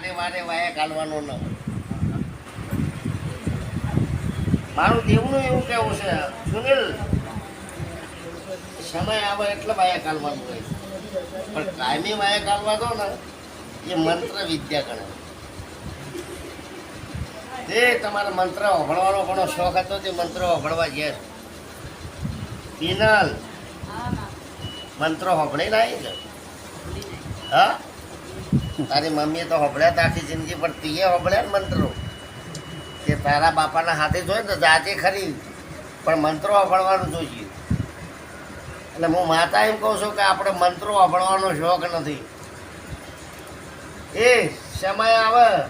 વારે વારે વાયા કાઢવાનો ન મારું દેવનું એવું કેવું છે સુનિલ સમય આવે એટલે વાયા કાઢવાનું હોય. પણ કાયમી વાયા કાઢવા દો ને એ મંત્ર વિદ્યા ગણાય તે તમારે મંત્ર ઓભળવાનો ઘણો શોખ હતો તે મંત્ર ઓભળવા ગયા છો. મંત્ર મંત્રો હોભળી ના આવી હા? તારી મમ્મીએ તો હોબળ્યા તા જિંદગી પણ તીએ હોબળ્યા ને મંત્રો. કે તારા બાપાના હાથે જોઈએ તો જાતે ખરી. પણ મંત્રો હોભળવાનું જોઈએ. એટલે હું માતા એમ કહું છું કે આપણે મંત્રો હોભળવાનો શોખ નથી. એ, સમય આવે.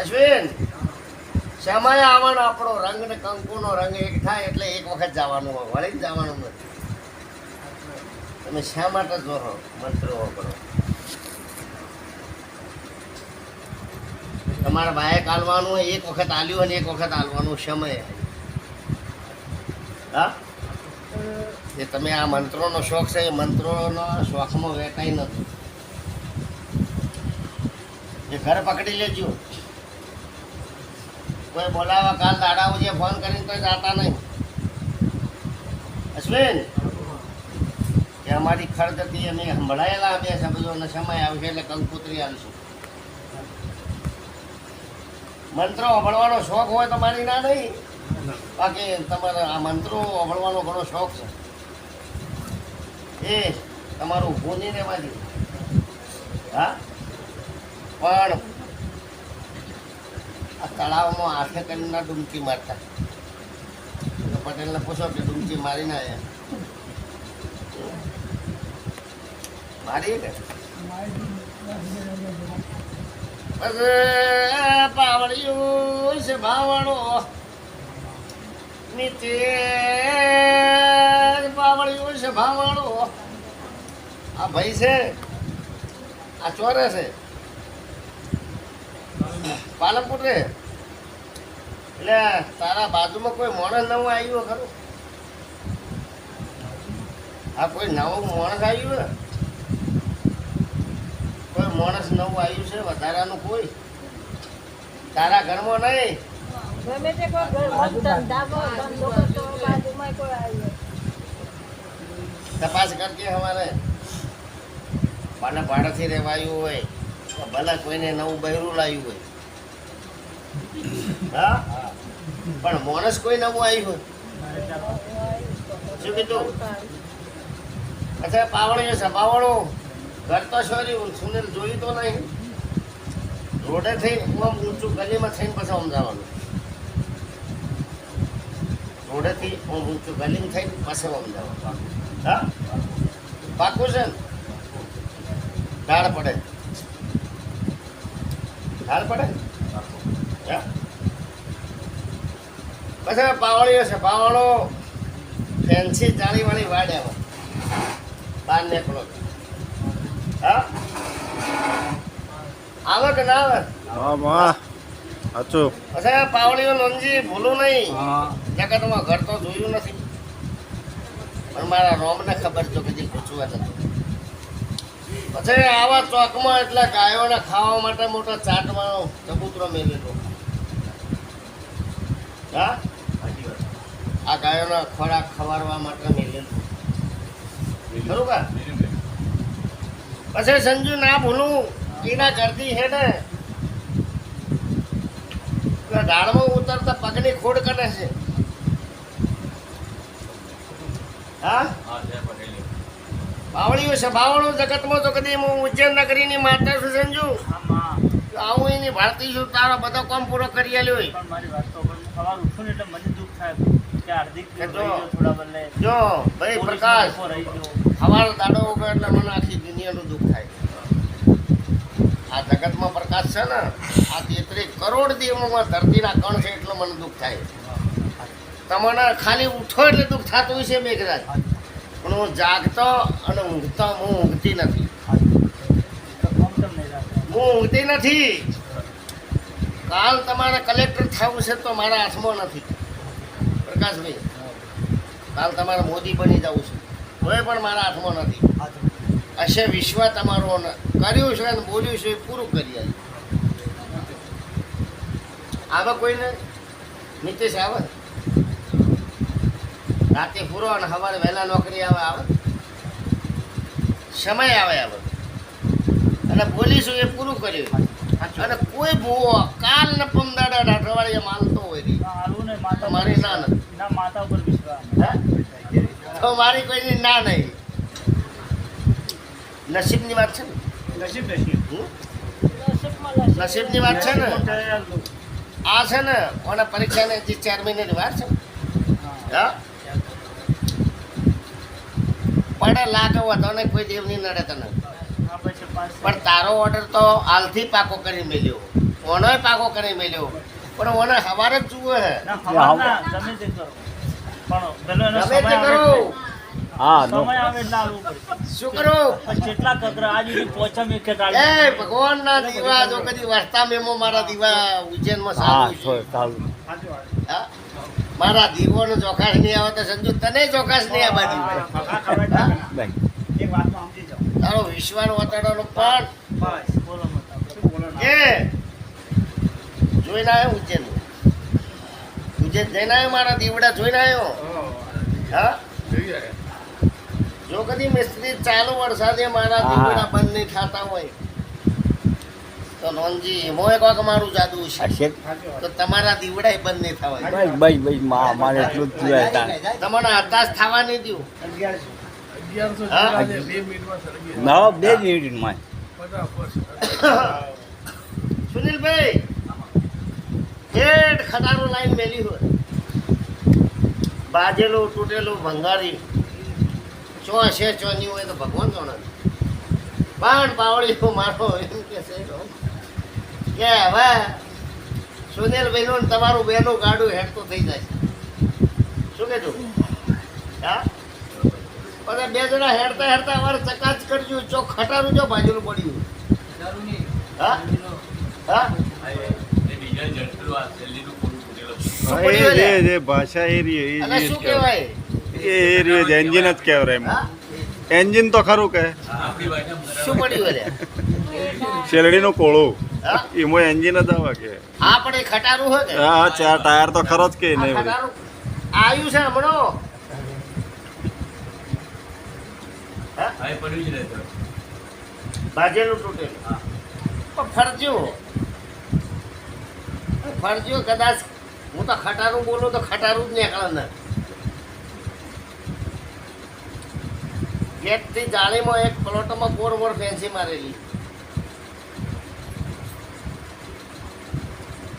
અશ્વિન, સમય આવવાનો આપણો રંગ ને કંકુનો રંગ એક થાય એટલે એક વખત જવાનું હોય. વળી જવાનું નથી. તમે શા માટે જોરો મંત્રો વાપરો તમારા બાયક હાલવાનું એક વખત આલ્યું અને એક વખત આલવાનું સમય હા? એ તમે આ મંત્રોનો શોખ છે, એ મંત્રોનો શોખમાં વેટાઈ નથી. એ ઘર પકડી લેજો. કોઈ બોલાવા કાલ દાડા જે ફોન કરીને તો જાતા નહીં. અશ્વિન કે અમારી ખર્ચ અમે સંભળાયેલા બે શબ્દોનો સમય આવશે એટલે કંકુતરી આવીશું મંત્રો સાંભળવાનો શોખ હોય તો મારી ના નહીં. બાકી તમારે આ મંત્રો સાંભળવાનો ઘણો શોખ છે. એ તમારું ઊભું ને દે. હા? પણ આ તળાવમાં આઠે કરીને ડૂમકી મારતા. પટેલને પૂછો કે ડૂમકી મારી ના આવ્યા મારી કે? પાવડિયું છે ભાવણો નીચે પાવડિયું છે આ ભાઈ છે? આ ચોરે છે. પાલનપુર રે એટલે તારા બાજુમાં કોઈ માણસ નવું આવ્યું ખરું આ કોઈ નવું માણસ આવ્યું માણસ નવું આવ્યું છે વધારાનું કોઈ. તારા ઘરમાં નહીં? ગમે તે કોઈ ઘર કરતો કોઈ તપાસ કરજે અમારે મને ભાડેથી રહેવાયું હોય તો ભલે કોઈને નવું બહેરું લાવ્યું હોય. હા? પણ માણસ કોઈ નવું આવ્યું હોય. શું કીધું? અચ્છા પાવણીઓ છે પાવણો ઘર તો સોરી સુનિલ જોયું તો નહીં. રોડે થઈ આમ ઊંચું ગલીમાં થઈને પછી આમ રોડેથી આમ ઊંચું ગલીમાં થઈને પછી આમ હા? પાકું છે ને? ઢાળ પડે. ઢાળ પડે? પછી પાવણીઓ છે પાવણો ફેન્સી જાળીવાળી વાડ્યા બહાર નીકળો હા આવે કે ના આવે હા માં સાચું. પછી પાવળીઓ નોંધી ભૂલું નહીં. હા. જગતમાં ઘર તો જોયું નથી. પણ મારા રોમને ખબર તો કદી પૂછવા નથી પછી આવા ચોકમાં એટલે ગાયોને ખાવા માટે મોટો ચાટવાનો ચબૂતરો મેલેલો. હા? આ ગાયોના ખોરાક ખવારવા માટે મેલેલો. ખરું કા પછી સંજુ ના ભૂલું. એના કરતી છે ને? ઢાળમાં ઉતરતા પગની ખોડ કરે છે. હા? બાવળીઓ છે બાવળું જગતમાં તો કદી હું ઉજ્જૈન નગરીની માતા છું સમજુ આવું એની ભારતી છું તારો બધો કામ પૂરો કરી આલ્યો હોય. પણ મારી વાત તો સવાર ઉઠું ને એટલે મને દુઃખ થાય જો. થોડા બદલે જો ભાઈ પ્રકાશ સવાર દાડો એટલે મને આખી દુનિયાનું દુઃખ થાય. આ જગતમાં પ્રકાશ છે ને, આ તેત્રીસ કરોડ દેવોમાં ધરતીના કણ છે એટલે મને દુઃખ થાય. તમને ખાલી ઉઠો એટલે દુઃખ થતું હોય છે મેઘરાજ. પણ હું જાગતો અને ઊંઘતો, હું ઊંઘતી નથી. હું ઊંઘતી નથી. કાલ તમારે કલેક્ટર થવું છે તો મારા હાથમાં નથી. પ્રકાશભાઈ, કાલ તમારે મોદી બની જવું છે. કોઈ પણ મારા હાથમાં નથી. હશે વિશ્વ તમારું કર્યું છે અને બોલ્યું છે એ પૂરું કરી આવ્યું આવે કોઈને નીતિશ આવે રાતે પૂરો અને સવારે વહેલા નોકરી આવે આવે સમય આવે આવે અને બોલીશું એ પૂરું કર્યું અને કોઈ ભૂવો કાલ ને પમદાડા અઠવાડિયે માનતો હોય નહીં તમારી ના. નથી. ના માતા ઉપર વિશ્વાસ તો મારી કોઈની ના નહીં નસીબની વાત છે ને? નસીબ નસીબ હમ? નસીબની વાત છે ને? આ છે ને ઓને પરીક્ષાને હજી ચાર મહિનાની વાર છે હા. પડે લાખ વધો કોઈ દેવ નહીં નડે તને. પણ તારો ઓર્ડર તો હાલથી પાકો કરી મેલ્યો. ઓનોય પાકો કરી મેલ્યો. પણ ઓને સવારે જ જુએ હે. ના ખબર ના ગમે તે કરો. હા નો. સમય આવે એટલે હાલવું પડે. શું કરો? પણ જેટલા કકરા આજ સુધી મેં એ ભગવાનના દીવા જો કદી વરતા મેમો મારા દીવા ઉજ્જૈનમાં હા સારું છો છે હા? મારા દીવાનો ચોખાશ નહીં આવે તો સંજુ તને ચોખાશ નહીં આ બાજુ. બેન એક વાતમાં સમજી જાઓ. તારો વિશ્વાસ વતાડવાનો પણ. બસ બોલો મત શું બોલો ના? એ જોઈને આવ્યો ઉજ્જૈન. ઉજ્જૈન જઈને આવ્યો મારા દીવડા જોઈને આવ્યો? હા? જો કદી મિસ્ત્રી ચાલુ વરસાદે મારા દીકરા બંધ નહીં થતા હોય તો નોનજી એમાં એક વાક મારું જાદુ છે. તો તમારા દીવડા બંધ નહીં થવા બસ બસ બસ મા મારે એટલું જ જોઈએ હતા. તમને થવા નહીં દઉં. ના બે જ મિનિટમાં. સુનિલભાઈ ઠેઠ ખટારો લાઈન મેલી હોય. બાજેલું તૂટેલું ભંગારી. ચો છે ચો નહીં હોય તો ભગવાન જાણે પણ પાવડી મારો એમ કે છે કે હવે સુનિલભાઈ તમારું બેનું ગાડું હેડતું થઈ જાય. શું હા? પછી બે જણા હેડતા હેડતા અમારે ચકાચ કરજો ચો ખટારું જો બાજુનું પડ્યું. હા? હા? એ જે જે ભાષા એ રહી શું કહેવાય? એ રહ્યું જ એન્જિન જ કહેવાય એમાં. એન્જિન તો ખરું કે. શું પડ્યું શેરડીનું કોળું. હા? એમાં એન્જિન જ આવે કે. હા પણ એ ખટારું હોય કે? હા ચાર ટાયર તો ખરો જ કે નહીં આવ્યું છે હમણો? બાજેલું તૂટેલું. પણ ફરજો. ફરજો કદાચ. હું તો ખટારું બોલું તો ખટારું જ નીકળે ને ગેટથી જાળીમાં એક પ્લોટમાં બોર બોર ફેન્સી મારેલી.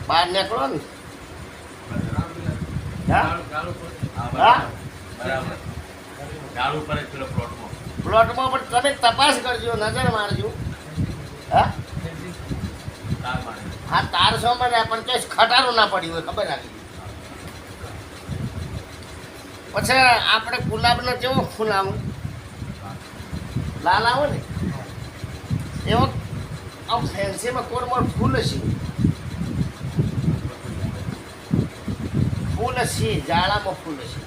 બહાર નીકળો ને. પ્લોટમાં પણ તમે તપાસ કરજો નજર મારજો. હા? હા તાર સો મને પણ કઈ ખટારું ના પડ્યું હોય ખબર રાખી પછી આપણે ગુલાબનો કેવો ફૂલ આમ લાલ આવે ને. એવો આમ ફેન્સીમાં કોરમાં ફૂલ છે ફૂલ છે જાળામાં ફૂલ છે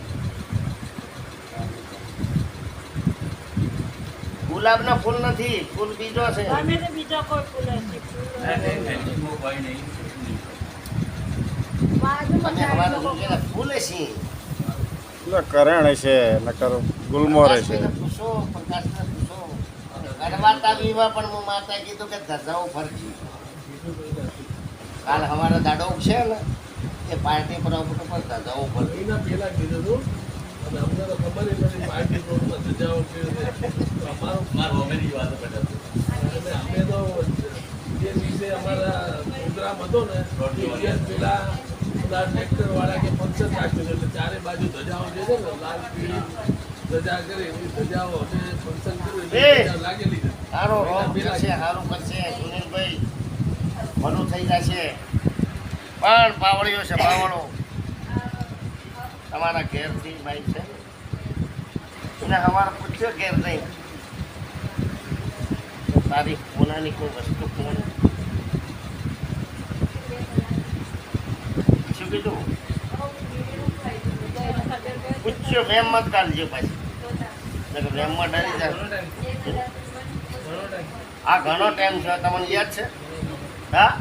ગુલાબના ફૂલ નથી ફૂલ બીજો છે. બીજો કોઈ ફૂલ હશે, ફૂલ છે કરણ છે નકર ગુલમો રહેશે પ્રકાશને પૂછો, પ્રકાશને પૂછો. ગણવાતા વિવાહ પણ હું માતા કીધું કે ધજાઓ ફરજી કાલ હવારે દાડો છે ને એ પાર્ટી પર ધજાઓ ફરજી પેલા કીધું હતું અને અમને તો ખબર નથી પાર્ટી કેવી રીતે. તો અમારો અને અમે તો જે દિવસે અમારા પ્રોગ્રામ હતો ને દિવસ પેલા બધા ટ્રેક્ટર વાળા કે ફંક્શન રાખ્યું એટલે ચારે બાજુ ધજાઓ જે છે ને લાલ પીળી ધજા કરી એવી ધજાઓ અમે ફંક્શન કર્યું! લાગેલી સારો કરશે, સુનિલભાઈ. ભલું થઈ જશે. પણ પાવડીઓ છે પાવડો તમારા ઘેરથી ભાઈ છે. એને અમારે પૂછ્યો ઘેર નહીં તારી પોનાની કોઈ વસ્તુ કોણ શું કીધું? પૂછ્યો વેમ મત કાઢજો પાછી. એમ વેમમાં ડરી જાય આ ઘણો ટાઈમ છે તમને યાદ છે? હા?